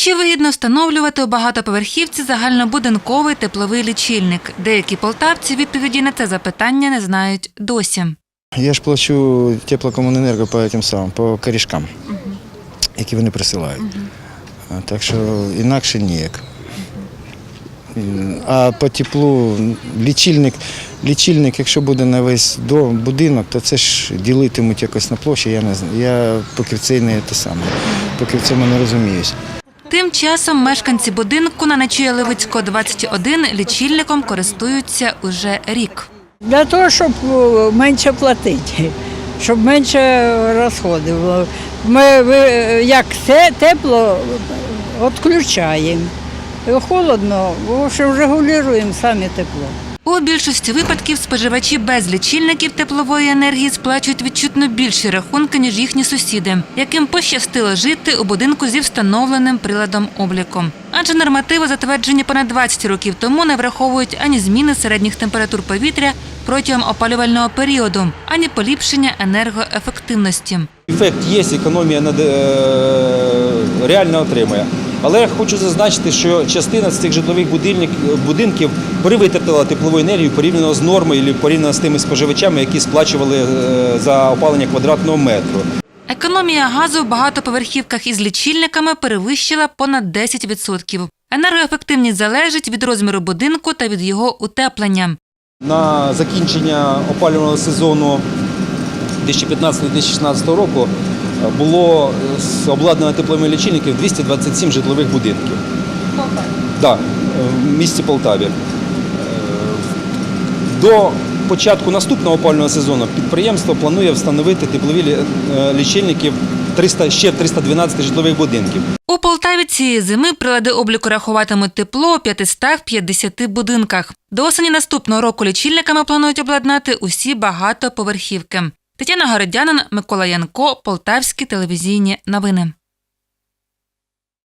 Чи вигідно встановлювати у багатоповерхівці загальнобудинковий тепловий лічильник? Деякі полтавці відповіді на це запитання не знають досі. Я ж плачу теплокомуненерго по тим самим, по корішкам, які вони присилають. Так що інакше ніяк. А по теплу лічильник, лічильник, якщо буде на весь дом, будинок, то це ж ділитимуть якось на площі. Я не знаю. Я покрівцей не те саме. Покрівцем не розуміюсь. Тим часом мешканці будинку на Нечуя Левицького 21 лічильником користуються уже рік. Для того, щоб е, менше платити, щоб менше розходів. було. Ми як те, тепло відключаємо. Холодно, в общем, регулюємо самі тепло. Більшості випадків споживачі без лічильників теплової енергії сплачують відчутно більші рахунки, ніж їхні сусіди, яким пощастило жити у будинку зі встановленим приладом обліку. Адже нормативи, затверджені понад 20 років тому, не враховують ані зміни середніх температур повітря протягом опалювального періоду, ані поліпшення енергоефективності. Ефект є, економія над- е, реально отримує. Але я хочу зазначити, що частина з цих житлових будинків перевитратила теплову енергію порівняно з нормою порівняно з тими споживачами, які сплачували е, за опалення квадратного метру. Економія газу в багатоповерхівках із лічильниками перевищила понад 10%. Енергоефективність залежить від розміру будинку та від його утеплення. На закінчення опалювального сезону 2015-2016 року було е, обладнано тепловими лічильниками 227 житлових будинків. Да, е, в місті Полтаві. Е, До початку наступного опалювального сезону підприємство планує встановити теплові лі- лічильники в 300, ще в 312 житлових будинків. У Полтаві цієї зими прилади обліку рахуватимуть тепло у 550 будинках. До осені наступного року лічильниками планують обладнати усі багатоповерхівки. Тетяна Городянин, Микола Янко, Полтавські телевізійні новини.